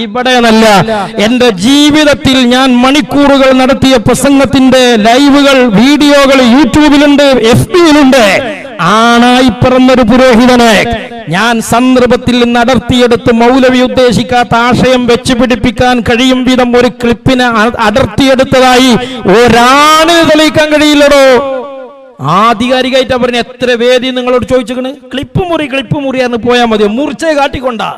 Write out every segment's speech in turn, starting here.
ഇവിടെ നല്ല എന്റെ ജീവിതത്തിൽ ഞാൻ മണിക്കൂറുകൾ നടത്തിയ പ്രസംഗത്തിന്റെ ലൈവുകൾ വീഡിയോകൾ യൂട്യൂബിലുണ്ട് എഫ് ബിയിലുണ്ട് ആണായി പിറന്നൊരു പുരോഹിതനെ ഞാൻ സന്ദർഭത്തിൽ നിന്ന് അടർത്തിയെടുത്ത് മൗലവി ഉദ്ദേശിക്കാത്ത ആശയം വെച്ച് പിടിപ്പിക്കാൻ കഴിയും വിധം ഒരു ക്ലിപ്പിനെ അടർത്തിയെടുത്തതായി ഒരാണ് തെളിയിക്കാൻ കഴിയില്ലടോ. ആധികാരികായിട്ട് പറഞ്ഞ എത്ര വേദി നിങ്ങളോട് ചോദിച്ചിക്കണ് ക്ലിപ്പ് മുറി ക്ലിപ്പ് മുറി എന്ന് പോയാൽ മതിയോ? മുറിച്ചേ കാട്ടിക്കൊണ്ടാ.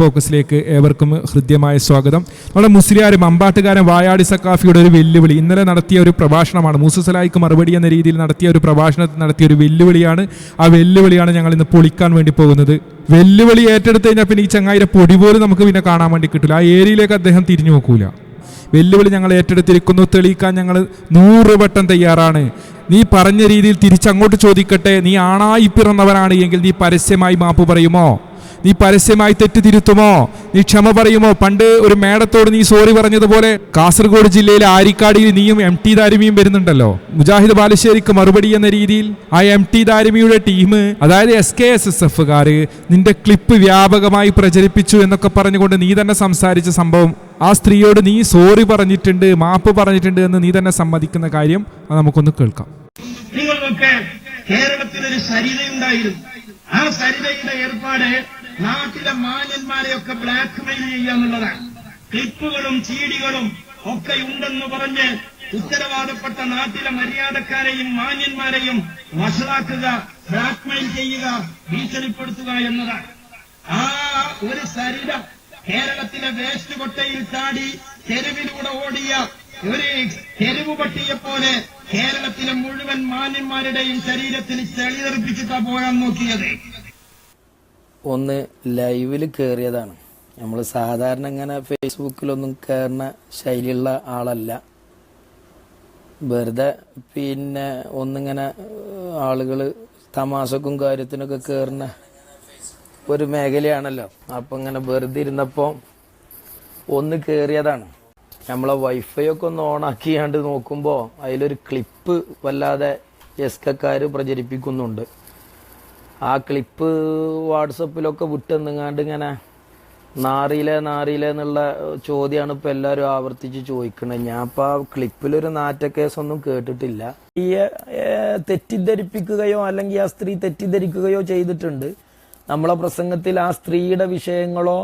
ഫോക്കസിലേക്ക് ഏവർക്കും ഹൃദ്യമായ സ്വാഗതം. നമ്മുടെ മുസ്ലിയാരും അമ്പാട്ടുകാരൻ വായാടി സക്കാഫിയുടെ ഒരു വെല്ലുവിളി. ഇന്നലെ നടത്തിയ ഒരു പ്രഭാഷണമാണ്. മൂസസലായിക്ക് മറുപടി എന്ന രീതിയിൽ നടത്തിയ ഒരു പ്രഭാഷണത്തിൽ നടത്തിയ ഒരു വെല്ലുവിളിയാണ്. ആ വെല്ലുവിളിയാണ് ഞങ്ങൾ ഇന്ന് പൊളിക്കാൻ വേണ്ടി പോകുന്നത്. വെല്ലുവിളി ഏറ്റെടുത്ത് കഴിഞ്ഞാൽ പിന്നെ ഈ ചങ്ങായിരെ പൊടി പോലും നമുക്ക് പിന്നെ കാണാൻ വേണ്ടി കിട്ടില്ല ആ ഏരിയയിലേക്ക് അദ്ദേഹം തിരിഞ്ഞു നോക്കൂല. വെല്ലുവിളി ഞങ്ങൾ ഏറ്റെടുത്തിരിക്കുന്നു. തെളിയിക്കാൻ ഞങ്ങൾ നൂറ് വട്ടം തയ്യാറാണ്. നീ പറഞ്ഞ രീതിയിൽ തിരിച്ചങ്ങോട്ട് ചോദിക്കട്ടെ. നീ ആണായി പിറന്നവനാണ് എങ്കിൽ നീ പരസ്യമായി മാപ്പ് പറയുമോ? നീ പരസ്യമായി തെറ്റ് തിരുത്തുമോ നീ ക്ഷമ പറയുമോ? പണ്ട് ഒരു മേടത്തോട് നീ സോറി പറഞ്ഞതുപോലെ കാസർഗോഡ് ജില്ലയിലെ ആരിക്കാടിയിൽ നീയും എം ടി ദാരിമിയും വരുന്നുണ്ടല്ലോ. മുജാഹിദ് ബാലുശ്ശേരിക്ക് മറുപടി എന്ന രീതിയിൽ ആ എം ടി ദാരിമിയുടെ ടീം അതായത് എസ് കെ എസ് എസ് എഫുകാർ നിന്റെ ക്ലിപ്പ് വ്യാപകമായി പ്രചരിപ്പിച്ചു എന്നൊക്കെ പറഞ്ഞുകൊണ്ട് നീ തന്നെ സംസാരിച്ച സംഭവം. ആ സ്ത്രീയോട് നീ സോറി പറഞ്ഞിട്ടുണ്ട് മാപ്പ് പറഞ്ഞിട്ടുണ്ട് എന്ന് നീ തന്നെ സമ്മതിക്കുന്ന കാര്യം അത് നമുക്കൊന്ന് കേൾക്കാം. കേരളത്തിൽ ഒരു സരിതയുണ്ടായിരുന്നു. ആ സരിതയുടെ ഏർപ്പാട് നാട്ടിലെ മാന്യന്മാരെയൊക്കെ ബ്ലാക്ക് മെയിൽ ചെയ്യുക എന്നുള്ളതാണ്. ക്ലിപ്പുകളും ചീടികളും ഒക്കെ ഉണ്ടെന്ന് പറഞ്ഞ് ഉത്തരവാദപ്പെട്ട നാട്ടിലെ മര്യാദക്കാരെയും മാന്യന്മാരെയും വഷളാക്കുക ബ്ലാക്ക് മെയിൽ ചെയ്യുക ഭീഷണിപ്പെടുത്തുക എന്നതാണ്. ആ ഒരു ശരീരം കേരളത്തിലെ വേസ്റ്റ് കൊട്ടയിൽ ചാടി തെരുവിലൂടെ ഓടിയ ഒരു തെരുവ് പട്ടിയെ പോലെ കേരളത്തിലെ മുഴുവൻ മാന്യന്മാരുടെയും ശരീരത്തിൽ ചെളി തെറിപ്പിച്ചിട്ടാ പോകാൻ നോക്കിയത്. ഒന്ന് ലൈവിൽ കയറിയതാണ് നമ്മൾ സാധാരണ ഇങ്ങനെ ഫേസ്ബുക്കിലൊന്നും കയറുന്ന ശൈലിയുള്ള ആളല്ല. വെറുതെ പിന്നെ ഒന്നിങ്ങനെ ആളുകൾ തമാശക്കും കാര്യത്തിനൊക്കെ കയറുന്ന ഒരു മേഖലയാണല്ലോ. അപ്പം ഇങ്ങനെ വെറുതെ ഇരുന്നപ്പോൾ ഒന്ന് കയറിയതാണ് നമ്മളെ വൈഫൈ ഒക്കെ ഒന്ന് ഓണാക്കിയാണ്ട് നോക്കുമ്പോൾ അതിലൊരു ക്ലിപ്പ് വല്ലാതെ എസ്കക്കാർ പ്രചരിപ്പിക്കുന്നുണ്ട്. ആ ക്ലിപ്പ് വാട്സപ്പിലൊക്കെ വിട്ടെന്നുങ്ങാണ്ട് ഇങ്ങനെ നാറിയിലെ നാറിയിലെ എന്നുള്ള ചോദ്യമാണ് ഇപ്പം എല്ലാവരും ആവർത്തിച്ച് ചോദിക്കുന്നത് ഞാൻ ഇപ്പം ആ ക്ലിപ്പിലൊരു നാറ്റ കേസൊന്നും കേട്ടിട്ടില്ല. ഈ തെറ്റിദ്ധരിപ്പിക്കുകയോ അല്ലെങ്കിൽ ആ സ്ത്രീ തെറ്റിദ്ധരിക്കുകയോ ചെയ്തിട്ടുണ്ട്. നമ്മളെ പ്രസംഗത്തിൽ ആ സ്ത്രീയുടെ വിഷയങ്ങളോ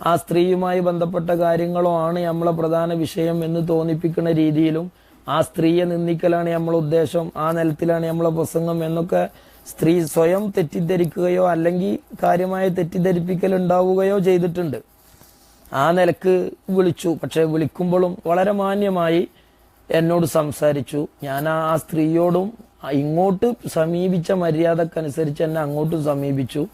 ആ സ്ത്രീയുമായി ബന്ധപ്പെട്ട കാര്യങ്ങളോ ആണ് നമ്മളെ പ്രധാന വിഷയം എന്ന് തോന്നിപ്പിക്കുന്ന രീതിയിലും ആ സ്ത്രീയെ നിന്ദിക്കലാണ് നമ്മളെ ഉദ്ദേശം ആ നിലത്തിലാണ് നമ്മളെ പ്രസംഗം എന്നൊക്കെ സ്ത്രീ സ്വയം തെറ്റിദ്ധരിക്കുകയോ അല്ലെങ്കിൽ കാര്യമായ തെറ്റിദ്ധരിപ്പിക്കൽ ഉണ്ടാവുകയോ ചെയ്തിട്ടുണ്ട്. ആ നിലയ്ക്ക് വിളിച്ചു. പക്ഷെ വിളിക്കുമ്പോഴും വളരെ മാന്യമായി എന്നോട് സംസാരിച്ചു. ഞാൻ ആ സ്ത്രീയോടും ഇങ്ങോട്ട് സമീപിച്ച മര്യാദക്കനുസരിച്ച് എന്നെ അങ്ങോട്ടും സമീപിച്ചു.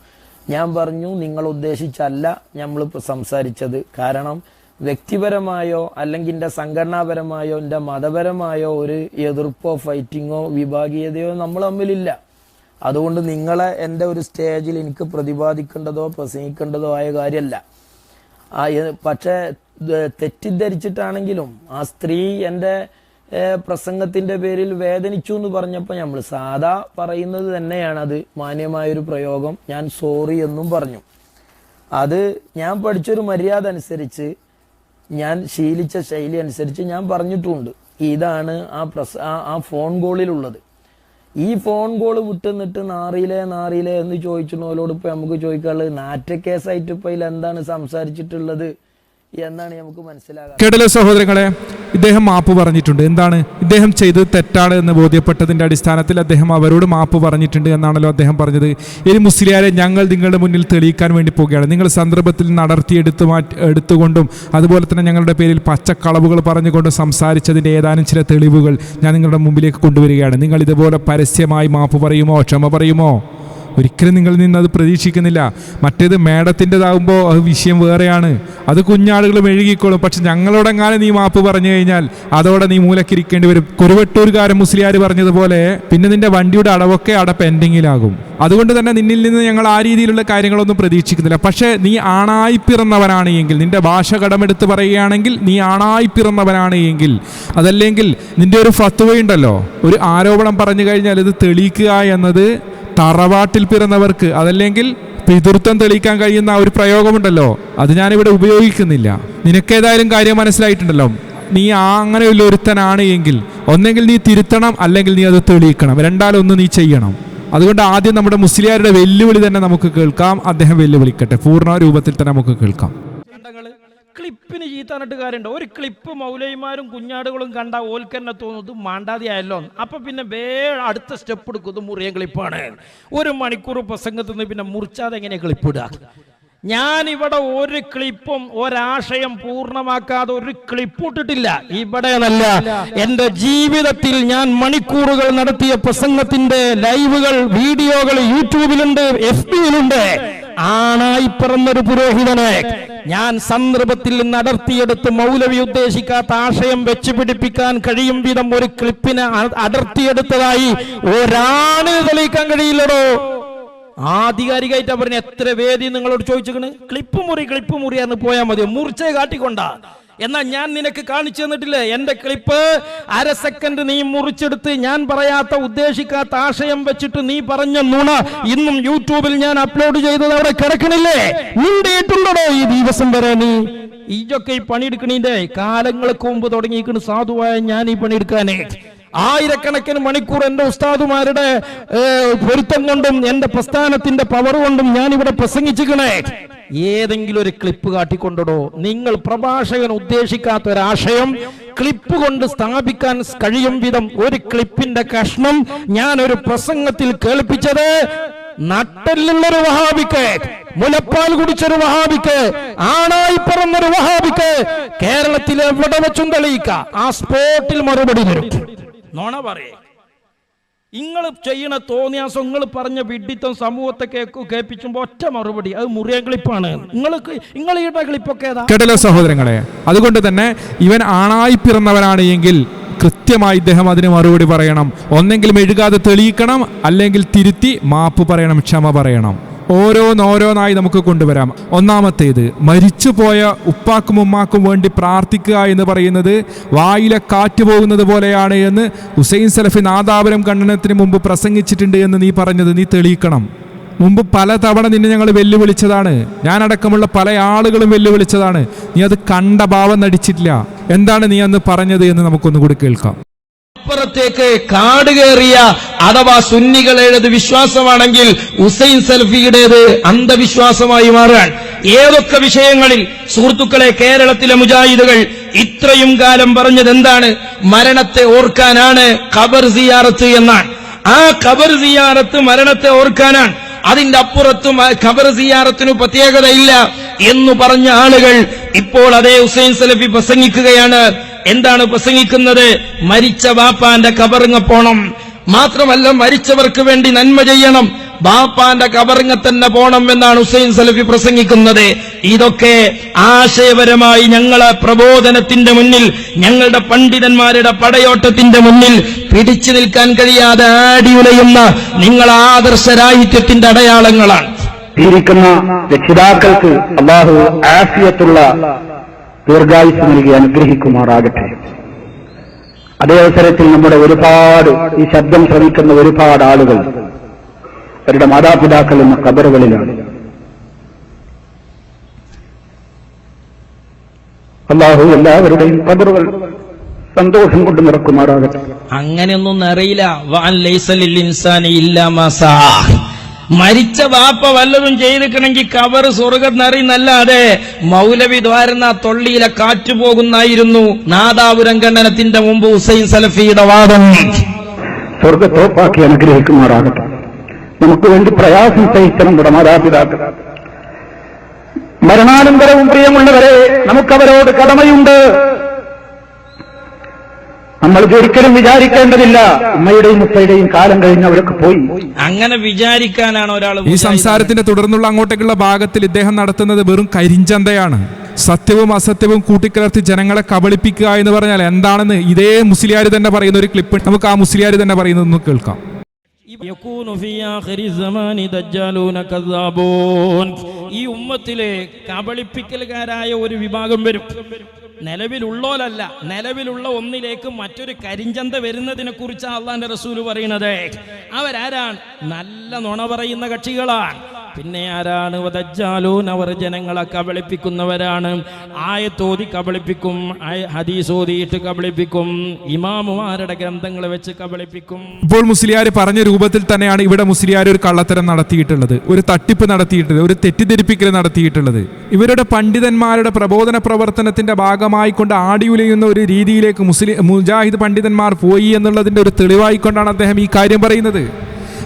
ഞാൻ പറഞ്ഞു നിങ്ങൾ ഉദ്ദേശിച്ചല്ല നമ്മൾ സംസാരിച്ചത്. കാരണം വ്യക്തിപരമായോ അല്ലെങ്കിൽ എന്റെ സംഘടനാപരമായോ എന്റെ മതപരമായോ ഒരു എതിർപ്പോ ഫൈറ്റിങ്ങോ വിഭാഗീയതയോ നമ്മൾ തമ്മിലില്ല. അതുകൊണ്ട് നിങ്ങളെ എന്റെ ഒരു സ്റ്റേജിൽ എനിക്ക് പ്രതിപാദിക്കേണ്ടതോ പ്രസംഗിക്കേണ്ടതോ ആയ കാര്യമല്ല പക്ഷേ തെറ്റിദ്ധരിച്ചിട്ടാണെങ്കിലും ആ സ്ത്രീ എന്റെ പ്രസംഗത്തിന്റെ പേരിൽ വേദനിച്ചു എന്ന് പറഞ്ഞപ്പോൾ നമ്മൾ സാധാ പറയുന്നത് തന്നെയാണ് അത് മാന്യമായൊരു പ്രയോഗം. ഞാൻ സോറി എന്നും പറഞ്ഞു. അത് ഞാൻ പഠിച്ചൊരു മര്യാദ അനുസരിച്ച് ഞാൻ ശീലിച്ച ശൈലി അനുസരിച്ച് ഞാൻ പറഞ്ഞിട്ടുണ്ട്. ഇതാണ് ആ പ്രസ ആ ഫോൺ കോളിലുള്ളത്. ഈ ഫോൺ കോൾ വിട്ടുനിന്നിട്ട് നാറിയിലെ നാറിയിലെ എന്ന് ചോദിച്ചിട്ടുള്ളവരോട് ഇപ്പൊ നമുക്ക് ചോദിക്കാനുള്ളത് കേസായിട്ട് ഇപ്പൊ ഇതിൽ എന്താണ് സംസാരിച്ചിട്ടുള്ളത് എന്നാണ് നമുക്ക് മനസ്സിലാകാം കേട്ടല്ലോ സഹോദരങ്ങളെ ഇദ്ദേഹം മാപ്പ് പറഞ്ഞിട്ടുണ്ട്. എന്താണ്? ഇദ്ദേഹം ചെയ്തത് തെറ്റാണ് എന്ന് ബോധ്യപ്പെട്ടതിന്റെ അടിസ്ഥാനത്തിൽ അദ്ദേഹം അവരോട് മാപ്പ് പറഞ്ഞിട്ടുണ്ട് എന്നാണല്ലോ അദ്ദേഹം പറഞ്ഞത്. ഇനി മുസ്ലിയാരെ ഞങ്ങൾ നിങ്ങളുടെ മുന്നിൽ തെളിയിക്കാൻ വേണ്ടി പോവുകയാണ്. നിങ്ങൾ സന്ദർഭത്തിൽ നടത്തിയെടുത്ത് മാറ്റി എടുത്തുകൊണ്ടും അതുപോലെ തന്നെ ഞങ്ങളുടെ പേരിൽ പച്ചക്കളവുകൾ പറഞ്ഞുകൊണ്ടും സംസാരിച്ചതിന്റെ ഏതാനും ചില തെളിവുകൾ ഞാൻ നിങ്ങളുടെ മുമ്പിലേക്ക് കൊണ്ടുവരികയാണ്. നിങ്ങൾ ഇതുപോലെ പരസ്യമായി മാപ്പ് പറയുമോ? ക്ഷമ പറയുമോ? ഒരിക്കലും നിങ്ങളിൽ നിന്ന് അത് പ്രതീക്ഷിക്കുന്നില്ല. മറ്റേത് മേഡത്തിന്റെതാകുമ്പോൾ അത് വിഷയം വേറെയാണ്. അത് കുഞ്ഞാളുകൾ മെഴുകിക്കോളും പക്ഷെ ഞങ്ങളോടെങ്ങാനും നീ മാപ്പ് പറഞ്ഞു കഴിഞ്ഞാൽ അതോടെ നീ മൂലക്കിരിക്കേണ്ടി വരും. കുറുവട്ടൂർക്കാരൻ മുസ്ലിയാർ പറഞ്ഞതുപോലെ പിന്നെ നിന്റെ വണ്ടിയുടെ അടവൊക്കെ അട പെൻഡിങ്ങിലാകും. അതുകൊണ്ട് തന്നെ നിന്നിൽ നിന്ന് ഞങ്ങൾ ആ രീതിയിലുള്ള കാര്യങ്ങളൊന്നും പ്രതീക്ഷിക്കുന്നില്ല. പക്ഷേ നീ ആണായി പിറന്നവനാണ് എങ്കിൽ നിന്റെ ഭാഷ കടമെടുത്ത് പറയുകയാണെങ്കിൽ നീ ആണായി പിറന്നവനാണ് എങ്കിൽ അതല്ലെങ്കിൽ നിന്റെ ഒരു ഫത്വയുണ്ടല്ലോ. ഒരു ആരോപണം പറഞ്ഞു കഴിഞ്ഞാൽ ഇത് തെളിയിക്കുക എന്നത് തറവാട്ടിൽ പിറന്നവർക്ക് അതല്ലെങ്കിൽ പിതൃത്വം തെളിയിക്കാൻ കഴിയുന്ന ഒരു പ്രയോഗമുണ്ടല്ലോ. അത് ഞാനിവിടെ ഉപയോഗിക്കുന്നില്ല. നിനക്കേതായാലും കാര്യം മനസ്സിലായിട്ടുണ്ടല്ലോ. നീ ആ അങ്ങനെയുള്ള ഒരുത്തനാണ് എങ്കിൽ ഒന്നെങ്കിൽ നീ തിരുത്തണം അല്ലെങ്കിൽ നീ അത് തെളിയിക്കണം. രണ്ടാലൊന്ന് നീ ചെയ്യണം. അതുകൊണ്ട് ആദ്യം നമ്മുടെ മുസ്ലിയാരുടെ വെല്ലുവിളി തന്നെ നമുക്ക് കേൾക്കാം. അദ്ദേഹം വെല്ലുവിളിക്കട്ടെ. പൂർണ രൂപത്തിൽ തന്നെ നമുക്ക് കേൾക്കാം. ക്ലിപ്പിന് ചീത്താനിട്ട് കാര്യമുണ്ട്. ഒരു ക്ലിപ്പ് മൗലൈമാരും കുഞ്ഞാടുകളും കണ്ട ഓൽക്കന്നെ തോന്നുന്നത് മാണ്ടാതെയായല്ലോ അപ്പൊ പിന്നെ വേ അടുത്ത സ്റ്റെപ്പ് എടുക്കുന്നത് മുറിയൻ ക്ലിപ്പാണ്. ഒരു മണിക്കൂർ പ്രസംഗത്തിൽ നിന്ന് പിന്നെ മുറിച്ചാതെ എങ്ങനെ ക്ലിപ്പ് ഇടുക? ഞാൻ ഇവിടെ ഒരു ക്ലിപ്പും ഒരാശയം പൂർണമാക്കാതെ ഒരു ക്ലിപ്പ് ഇട്ടിട്ടില്ല. ഇവിടെ നല്ല എന്റെ ജീവിതത്തിൽ ഞാൻ മണിക്കൂറുകൾ നടത്തിയ പ്രസംഗത്തിന്റെ ലൈവുകൾ വീഡിയോകൾ യൂട്യൂബിലുണ്ട് എഫ് ബിയിലുണ്ട്. ആണായി പിറന്നൊരു പുരോഹിതനെ ഞാൻ സന്ദർഭത്തിൽ നിന്ന് അടർത്തിയെടുത്ത് മൗലവി ഉദ്ദേശിക്കാത്ത ആശയം വെച്ച് പിടിപ്പിക്കാൻ കഴിയും വിധം ഒരു ക്ലിപ്പിനെ അടർത്തിയെടുത്തതായി ഒരാണ് തെളിയിക്കാൻ കഴിയില്ലടോ. ആധികാരികമായിട്ടാ പറഞ്ഞ എത്ര വേദി നിങ്ങളോട് ചോദിച്ചു ക്ലിപ്പ് മുറി ക്ലിപ്പ് മുറിയാന്ന് പോയാൽ മതി മുറിച്ചേ കാട്ടിക്കൊണ്ടാ. എന്നാ ഞാൻ നിനക്ക് കാണിച്ചു തന്നിട്ടില്ലേ? എന്റെ ക്ലിപ്പ് അര സെക്കൻഡ് നീ മുറിച്ചെടുത്ത് ഞാൻ പറയാത്ത ഉദ്ദേശിക്കാത്ത ആശയം വെച്ചിട്ട് നീ പറഞ്ഞ നുണ ഇന്നും യൂട്യൂബിൽ ഞാൻ അപ്ലോഡ് ചെയ്തത് അവിടെ കിടക്കണില്ലേ? നിന്റെയിട്ടുണ്ടോ ഈ ദിവസം വരെ നീ? ഈയൊക്കെ ഈ പണിയെടുക്കണീന്റെ കാലങ്ങൾക്ക് മുമ്പ് തുടങ്ങിയിരിക്കുന്ന സാധുവായ ഞാൻ ഈ പണിയെടുക്കാനേ. ആയിരക്കണക്കിന് മണിക്കൂർ എന്റെ ഉസ്താദുമാരുടെ പൊരുത്തം കൊണ്ടും എന്റെ പ്രസ്ഥാനത്തിന്റെ പവർ കൊണ്ടും ഞാൻ ഇവിടെ പ്രസംഗിച്ചിക്കണേ ഏതെങ്കിലും ഒരു ക്ലിപ്പ് കാട്ടിക്കൊണ്ടടോ. നിങ്ങൾ പ്രഭാഷകൻ ഉദ്ദേശിക്കാത്ത ഒരാശയം ക്ലിപ്പ് കൊണ്ട് സ്ഥാപിക്കാൻ കഴിയും വിധം ഒരു ക്ലിപ്പിന്റെ കഷ്ണം ഞാൻ ഒരു പ്രസംഗത്തിൽ കേൾപ്പിച്ചത് നട്ടല്ലുള്ളൊരു വഹാബിക്ക് മുലപ്പാൽ കുടിച്ചൊരു വഹാബിക്ക് ആണായി പറന്നൊരു വഹാബിക്ക് കേരളത്തിൽ എവിടെ വെച്ചും തെളിയിക്ക. ആ സ്പോട്ടിൽ മറുപടി തരും. നോണ പറയേ. നിങ്ങൾ ചെയ്യണ തോന്നിയാസം നിങ്ങൾ പറഞ്ഞ വിഡിത്തം സമൂഹത്തെ കേൾക്കു കേൾപ്പിച്ചുമ്പോ ഒറ്റ മറുപടി അത് മുറിയ ക്ലിപ്പാണ് നിങ്ങൾക്ക് നിങ്ങൾ ഈട്ട ക്ലിപ്പൊക്കെ കേട്ടല്ലോ സഹോദരങ്ങളെ അതുകൊണ്ട് തന്നെ ഇവൻ ആണായി പിറന്നവനാണ് എങ്കിൽ കൃത്യമായി ഇദ്ദേഹം അതിന് മറുപടി പറയണം. ഒന്നെങ്കിൽ മെഴുകാതെ തെളിയിക്കണം അല്ലെങ്കിൽ തിരുത്തി മാപ്പ് പറയണം ക്ഷമ പറയണം. ഓരോന്നോരോന്നായി നമുക്ക് കൊണ്ടുവരാം. ഒന്നാമത്തേത് മരിച്ചുപോയ ഉപ്പാക്കും ഉമ്മാക്കും വേണ്ടി പ്രാർത്ഥിക്കുക എന്ന് പറയുന്നത് വായിലെ കാറ്റ് പോകുന്നത് പോലെയാണ് എന്ന് ഹുസൈൻ സലഫി നാദാപുരം ഖണ്ഡനത്തിന് മുമ്പ് പ്രസംഗിച്ചിട്ടുണ്ട് എന്ന് നീ പറഞ്ഞത് നീ തെളിയിക്കണം. മുമ്പ് പല തവണ നിന്നെ ഞങ്ങൾ വെല്ലുവിളിച്ചതാണ്. ഞാനടക്കമുള്ള പല ആളുകളും വെല്ലുവിളിച്ചതാണ്. നീ അത് കണ്ട ഭാവം നടിച്ചിട്ടില്ല. എന്താണ് നീ അന്ന് പറഞ്ഞത് എന്ന് നമുക്കൊന്നുകൂടി കേൾക്കാം. അപ്പുറത്തേക്ക് കാട് കയറിയ അഥവാ സുന്നികളേത് വിശ്വാസമാണെങ്കിൽ ഉസൈൻ സൽഫിയുടേത് അന്ധവിശ്വാസമായി മാറാൻ ഏതൊക്കെ വിഷയങ്ങളിൽ സുഹൃത്തുക്കളെ കേരളത്തിലെ മുജാഹിദുകൾ ഇത്രയും കാലം പറഞ്ഞത് എന്താണ്? മരണത്തെ ഓർക്കാനാണ് ഖബർ സിയാറത്ത് എന്നാണ്. ആ ഖബർ സിയാറത്ത് മരണത്തെ ഓർക്കാനാണ്. അതിന്റെ അപ്പുറത്തും ഖബർ സിയാറത്തിനു പ്രത്യേകതയില്ല എന്ന് പറഞ്ഞ ആളുകൾ ഇപ്പോൾ അതേ ഹുസൈൻ സലഫി പ്രസംഗിക്കുകയാണ്. എന്താണ് പ്രസംഗിക്കുന്നത്? മരിച്ച ബാപ്പാന്റെ കബറിങ്ങ പോണം. മാത്രമല്ല മരിച്ചവർക്ക് വേണ്ടി നന്മ ചെയ്യണം. ബാപ്പാന്റെ കബറിങ്ങ തന്നെ പോണം എന്നാണ് ഹുസൈൻ സലഫി പ്രസംഗിക്കുന്നത്. ഇതൊക്കെ ആശയപരമായി ഞങ്ങളെ പ്രബോധനത്തിന്റെ മുന്നിൽ ഞങ്ങളുടെ പണ്ഡിതന്മാരുടെ പടയോട്ടത്തിന്റെ മുന്നിൽ പിടിച്ചു നിൽക്കാൻ കഴിയാതെ ആടിയുലയുന്ന നിങ്ങൾ ആദർശരാഹിത്യത്തിന്റെ അടയാളങ്ങളാണ്. ഇരിക്കുന്ന രക്ഷിതാക്കൾക്ക് അള്ളാഹു ആഫിയത്തുള്ള ദീർഘായുസ് നൽകി അനുഗ്രഹിക്കുമാറാകട്ടെ. അതേ അവസരത്തിൽ നമ്മുടെ ഒരുപാട് ഈ ശബ്ദം ശ്രമിക്കുന്ന ഒരുപാട് ആളുകൾ അവരുടെ മാതാപിതാക്കൾ എന്ന കബറുകളിലാണ് അള്ളാഹു എല്ലാവരുടെയും കബറുകൾ സന്തോഷം കൊണ്ട് നിറക്കുമാറാകട്ടെ. അങ്ങനെയൊന്നും അറിയില്ല. മരിച്ച വാപ്പ വല്ലതും ചെയ്തിക്കണമെങ്കിൽ കവർ സ്വർഗം നിറയുന്നല്ലാതെ മൗലവി ദ്വാരുന്ന തൊള്ളിയിലെ കാറ്റ് പോകുന്നായിരുന്നു നാദാപുരം ഖണ്ഡനത്തിന്റെ മുമ്പ് ഹുസൈൻ സലഫിയുടെ വാദം. സ്വർഗത്തോപ്പാക്കി അനുഗ്രഹിക്കുമാറാകട്ടെ. നമുക്ക് വേണ്ടി പ്രയാസം സഹിച്ച നമ്മുടെ മാതാപിതാക്കൾ. മരണാനന്തരവും പ്രിയമുള്ളവരെ നമുക്കവരോട് കടമയുണ്ട്. നമ്മൾ ഒരിക്കലും വിചാരിക്കേണ്ടതില്ല. ഉമ്മയുടെയും ഉപ്പയുടെയും കാലം കഴിഞ്ഞ് അവരൊക്കെ പോയി. അങ്ങനെ വിചാരിക്കാനാണ് ഒരാൾ ഈ സംസാരത്തിന്റെ തുടർന്നുള്ള അങ്ങോട്ടേക്കുള്ള ഭാഗത്തിൽ ഇദ്ദേഹം നടത്തുന്നത് വെറും കരിഞ്ചന്തയാണ്. സത്യവും അസത്യവും കൂട്ടിക്കലർത്തി ജനങ്ങളെ കബളിപ്പിക്കുക എന്ന് പറഞ്ഞാൽ എന്താണെന്ന് ഇതേ മുസ്ലിയാർ തന്നെ പറയുന്ന ഒരു ക്ലിപ്പ് നമുക്ക് ആ മുസ്ലിയാർ തന്നെ പറയുന്നത് കേൾക്കാം. യകൂനു ഫീ ആഖിരി സമാനി ദജ്ജാലൂന കദ്ദാബൂൻ ഈ ഉമ്മത്തിലെ കബളിപ്പിക്കലുകാരായ ഒരു വിഭാഗം വരും. നിലവിലുള്ളോലല്ല നിലവിലുള്ള ഒന്നിലേക്ക് മറ്റൊരു കരിഞ്ചന്ത വരുന്നതിനെ കുറിച്ചാണ് അള്ളാന്റെ റസൂൽ പറയുന്നത്. അവരാരാണ്? നല്ല നുണ പറയുന്ന കക്ഷികളാണ്. പിന്നെ ആരാണ് വദജ്ജാലൂൻ? അവർ ജനങ്ങളെ കബളിപ്പിക്കുന്നവരാണ്. ആയത്തോതി കബളിപ്പിക്കും ഹദീസോതിയിട്ട് കബളിപ്പിക്കും ഇമാമുമാരുടെ ഗ്രന്ഥങ്ങൾ വെച്ച് കബളിപ്പിക്കും. ഇപ്പോൾ മുസ്ലിയാർ പറഞ്ഞ രൂപത്തിൽ തന്നെയാണ് ഇവിടെ മുസ്ലിയാർ ഒരു കള്ളത്തരം നടത്തിയിട്ടുള്ളത് ഒരു തട്ടിപ്പ് നടത്തിയിട്ടുള്ളത് ഒരു തെറ്റിദ്ധരിപ്പിക്കൽ നടത്തിയിട്ടുള്ളത്. ഇവരുടെ പണ്ഡിതന്മാരുടെ പ്രബോധന പ്രവർത്തനത്തിന്റെ ഭാഗമായി കൊണ്ട് ആടിയുലയുന്ന ഒരു രീതിയിലേക്ക് മുസ്ലിം മുജാഹിദ് പണ്ഡിതന്മാർ പോയി എന്നുള്ളതിന്റെ ഒരു തെളിവായിക്കൊണ്ടാണ് അദ്ദേഹം ഈ കാര്യം പറയുന്നത്.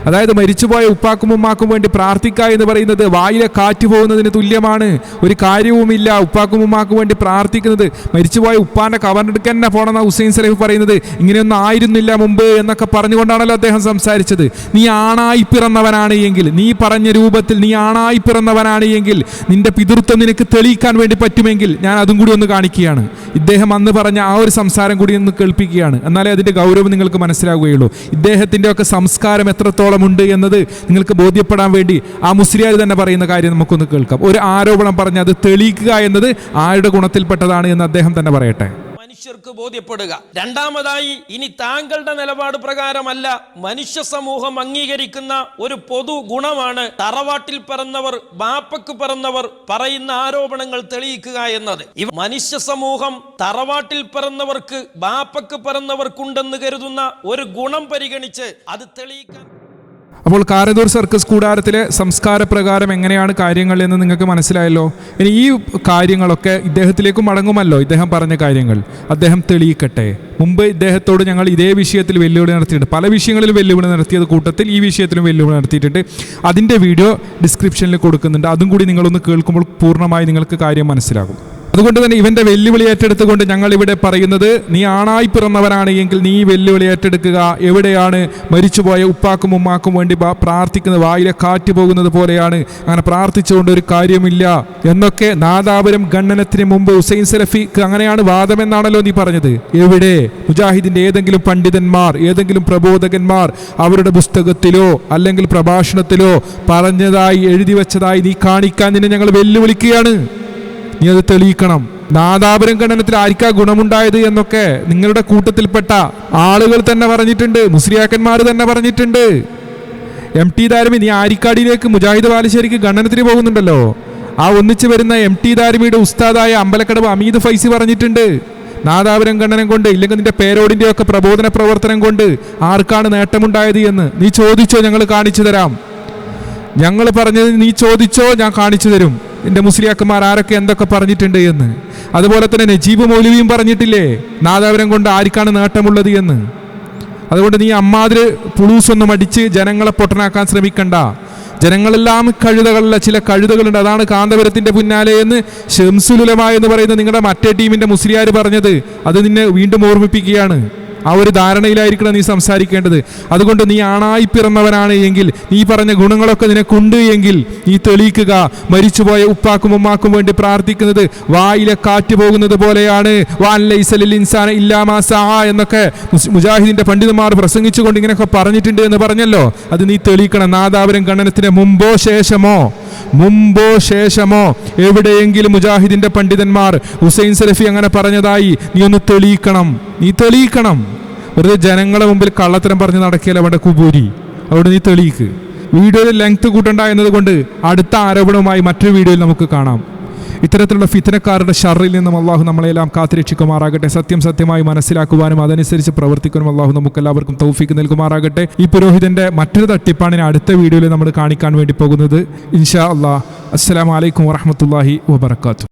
അതായത് മരിച്ചുപോയ ഉപ്പാക്കും ഉമ്മാക്കും വേണ്ടി പ്രാർത്ഥിക്കുക എന്ന് പറയുന്നത് വായിലെ കാറ്റ് പോകുന്നതിന് തുല്യമാണ്. ഒരു കാര്യവുമില്ല ഉപ്പാക്കും ഉമ്മാക്കും വേണ്ടി പ്രാർത്ഥിക്കുന്നത്. മരിച്ചുപോയ ഉപ്പാന്റെ കവറെടുക്കാൻ തന്നെ പോണെന്ന ഹുസൈൻ സലീഫ് പറയുന്നത്. ഇങ്ങനെയൊന്നും ആയിരുന്നില്ല മുമ്പ് എന്നൊക്കെ പറഞ്ഞുകൊണ്ടാണല്ലോ അദ്ദേഹം സംസാരിച്ചത്. നീ ആണായി പിറന്നവനാണ് എങ്കിൽ നീ പറഞ്ഞ രൂപത്തിൽ നീ ആണായി പിറന്നവനാണ് എങ്കിൽ നിന്റെ പിതൃത്വം നിനക്ക് തെളിയിക്കാൻ വേണ്ടി പറ്റുമെങ്കിൽ ഞാൻ അതും കൂടി ഒന്ന് കാണിക്കുകയാണ്. ഇദ്ദേഹം അന്ന് പറഞ്ഞ ആ ഒരു സംസാരം കൂടി ഒന്ന് കേൾപ്പിക്കുകയാണ്. എന്നാലേ അതിന്റെ ഗൗരവം നിങ്ങൾക്ക് മനസ്സിലാവുകയുള്ളൂ. ഇദ്ദേഹത്തിന്റെ ഒക്കെ സംസ്കാരം എത്രത്തോളം ഉണ്ട് എന്നത് നിങ്ങൾക്ക് ബോധ്യപ്പെടാൻ വേണ്ടി ആ മുസ്ലിയാർ തന്നെ പറയുന്ന കാര്യം നമുക്കൊന്ന് കേൾക്കാം. ഒരു ആരോപണം പറഞ്ഞ് അത് തെളിയിക്കുക എന്നത് ആരുടെ ഗുണത്തിൽപ്പെട്ടതാണ് എന്ന് അദ്ദേഹം തന്നെ പറയട്ടെ. മനുഷ്യർക്ക് ബോധ്യപ്പെടുക. രണ്ടാമതായി ഇനി താങ്കളുടെ നിലപാട് പ്രകാരമല്ല മനുഷ്യ സമൂഹം അംഗീകരിക്കുന്ന ഒരു പൊതു ഗുണമാണ് തറവാട്ടിൽ പറന്നവർ ബാപ്പക്ക് പറന്നവർ പറയുന്ന ആരോപണങ്ങൾ തെളിയിക്കുക എന്നത്. ഇവ മനുഷ്യ സമൂഹം തറവാട്ടിൽ പറന്നവർക്ക് ബാപ്പക്ക് പിറന്നവർക്കുണ്ടെന്ന് കരുതുന്ന ഒരു ഗുണം പരിഗണിച്ച് അത് തെളിയിക്കാൻ അപ്പോൾ കാരദൂർ സർക്കസ് കൂടാരത്തിലെ സംസ്കാര പ്രകാരം എങ്ങനെയാണ് കാര്യങ്ങൾ എന്ന് നിങ്ങൾക്ക് മനസ്സിലായല്ലോ? ഇനി ഈ കാര്യങ്ങളൊക്കെ ഇദ്ദേഹത്തിലേക്ക് മടങ്ങുമല്ലോ ഇദ്ദേഹം പറഞ്ഞ കാര്യങ്ങൾ. അദ്ദേഹം തെളിയിക്കട്ടെ. മുമ്പ് ഇദ്ദേഹത്തോട് ഞങ്ങൾ ഇതേ വിഷയത്തിൽ വെല്ലുവിളി നടത്തിയിട്ടുണ്ട്. പല വിഷയങ്ങളിലും വെല്ലുവിളി നടത്തിയത് കൂട്ടത്തിൽ ഈ വിഷയത്തിലും വെല്ലുവിളി നടത്തിയിട്ടുണ്ട്. അതിന്റെ വീഡിയോ ഡിസ്ക്രിപ്ഷനിൽ കൊടുക്കുന്നുണ്ട്. അതും കൂടി നിങ്ങളൊന്ന് കേൾക്കുമ്പോൾ പൂർണമായി നിങ്ങൾക്ക് കാര്യം മനസ്സിലാകും. അതുകൊണ്ട് തന്നെ ഇവന്റെ വെല്ലുവിളി ഏറ്റെടുത്തുകൊണ്ട് ഞങ്ങൾ ഇവിടെ പറയുന്നത് നീ ആണായി പിറന്നവനാണ് എങ്കിൽ നീ വെല്ലുവിളി ഏറ്റെടുക്കുക. എവിടെയാണ് മരിച്ചുപോയ ഉപ്പാക്കും ഉമ്മാക്കും വേണ്ടി പ്രാർത്ഥിക്കുന്നത്? വായിലെ കാറ്റ് പോകുന്നത് പോലെയാണ്. അങ്ങനെ പ്രാർത്ഥിച്ചുകൊണ്ട് ഒരു കാര്യമില്ല. എന്നൊക്കെ നാദാപുരം ഖണ്ഡനത്തിന് മുമ്പ് ഹുസൈൻ സലഫിക്ക് അങ്ങനെയാണ് വാദമെന്നാണല്ലോ നീ പറഞ്ഞത്. എവിടെ? മുജാഹിദിന്റെ ഏതെങ്കിലും പണ്ഡിതന്മാർ ഏതെങ്കിലും പ്രബോധകന്മാർ അവരുടെ പുസ്തകത്തിലോ അല്ലെങ്കിൽ പ്രഭാഷണത്തിലോ പറഞ്ഞതായി എഴുതി വെച്ചതായി നീ കാണിക്കാൻ നിന്നെ ഞങ്ങൾ വെല്ലുവിളിക്കുകയാണ്. നീ അത് തെളിയിക്കണം. നാദാപുരം ഖണ്ഡനത്തിൽ ആർക്കാ ഗുണമുണ്ടായത് എന്നൊക്കെ നിങ്ങളുടെ കൂട്ടത്തിൽപ്പെട്ട ആളുകൾ തന്നെ പറഞ്ഞിട്ടുണ്ട്. മുസ്ലിയാക്കന്മാർ തന്നെ പറഞ്ഞിട്ടുണ്ട്. എം ടി ദാരമി നീ ആരിക്കാടിയിലേക്ക് മുജാഹിദ് ബാലുശ്ശേരിക്ക് ഖണ്ഡനത്തിന് പോകുന്നുണ്ടല്ലോ? ആ ഒന്നിച്ചു വരുന്ന എം ടി ദാരമിയുടെ ഉസ്താദായ അമ്പലക്കടവ് അമീദ് ഫൈസി പറഞ്ഞിട്ടുണ്ട്. നാദാപുരം ഖണ്ഡനം കൊണ്ട് ഇല്ലെങ്കിൽ നിന്റെ പേരോടിന്റെ ഒക്കെ പ്രബോധന പ്രവർത്തനം കൊണ്ട് ആർക്കാണ് നേട്ടമുണ്ടായത് എന്ന് നീ ചോദിച്ചോ? ഞങ്ങൾ കാണിച്ചു തരാം. ഞങ്ങൾ പറഞ്ഞത് നീ ചോദിച്ചോ? ഞാൻ കാണിച്ചു തരും. എന്റെ മുസ്ലിയാക്കന്മാർ ആരൊക്കെ എന്തൊക്കെ പറഞ്ഞിട്ടുണ്ട് എന്ന്. അതുപോലെ തന്നെ നജീബ് മൗലവിയും പറഞ്ഞിട്ടില്ലേ നാദാപുരം കൊണ്ട് ആർക്കാണ് നേട്ടമുള്ളത് എന്ന്. അതുകൊണ്ട് നീ അമ്മാതിരി പുളൂസൊന്നും അടിച്ച് ജനങ്ങളെ പൊട്ടനാക്കാൻ ശ്രമിക്കണ്ട. ജനങ്ങളെല്ലാം കഴുതകളിലെ ചില കഴുതകളുണ്ട്. അതാണ് കാന്തപുരത്തിന്റെ പിന്നാലെ എന്ന് ഷംസുലുലമ എന്ന് പറയുന്ന നിങ്ങളുടെ മറ്റേ ടീമിന്റെ മുസ്ലിയാർ പറഞ്ഞത്. അത് നിന്നെ വീണ്ടും ഓർമ്മിപ്പിക്കുകയാണ്. ആ ഒരു ധാരണയിലായിരിക്കണം നീ സംസാരിക്കേണ്ടത്. അതുകൊണ്ട് നീ ആണായി പിറന്നവനാണ് എങ്കിൽ നീ പറഞ്ഞ ഗുണങ്ങളൊക്കെ നിനക്കുണ്ട് എങ്കിൽ നീ തെളിയിക്കുക. മരിച്ചുപോയ ഉപ്പാക്കും ഉമ്മാക്കും വേണ്ടി പ്രാർത്ഥിക്കുന്നത് വായിലെ കാറ്റ് പോകുന്നത് പോലെയാണ്. ഇൻസാന ഇല്ലാമാസ എന്നൊക്കെ മുജാഹിദിന്റെ പണ്ഡിതന്മാർ പ്രസംഗിച്ചുകൊണ്ട് ഇങ്ങനെയൊക്കെ പറഞ്ഞിട്ടുണ്ട് എന്ന് പറഞ്ഞല്ലോ. അത് നീ തെളിയിക്കണം. നാദാപുരം ഖണ്ഡനത്തിന് മുമ്പോ ശേഷമോ? മുമ്പോ ശേഷമോ എവിടെയെങ്കിലും മുജാഹിദിന്റെ പണ്ഡിതന്മാർ ഹുസൈൻ സലഫി അങ്ങനെ പറഞ്ഞതായി നീ ഒന്ന് തെളിയിക്കണം. നീ തെളിയിക്കണം. വെറുതെ ജനങ്ങളെ മുമ്പിൽ കള്ളത്തരം പറഞ്ഞ് നടക്കിയല്ല അവിടെ കുബൂരി. അവിടെ നീ തെളിയിക്ക്. വീഡിയോയിൽ ലെങ്ത് കൂട്ടണ്ട എന്നതുകൊണ്ട് അടുത്ത ആരോപണവുമായി മറ്റൊരു വീഡിയോയിൽ നമുക്ക് കാണാം. ഇത്തരത്തിലുള്ള ഫിത്തനക്കാരുടെ ഷറിൽ നിന്നും അള്ളാഹു നമ്മളെല്ലാം കാത്തിരക്ഷിക്കുമാറാകട്ടെ. സത്യം സത്യമായി മനസ്സിലാക്കുവാനും അതനുസരിച്ച് പ്രവർത്തിക്കാനും അള്ളാഹു നമുക്കെല്ലാവർക്കും തൗഫീക്ക് നൽകുമാറാകട്ടെ. ഈ പുരോഹിതന്റെ മറ്റൊരു തട്ടിപ്പാണ് അടുത്ത വീഡിയോയിൽ നമ്മൾ കാണിക്കാൻ വേണ്ടി പോകുന്നത്. ഇൻഷാ അള്ളാഹ് അസ്സലാമലൈക്കും വറഹമത്തല്ലാഹി വബർക്കാത്തു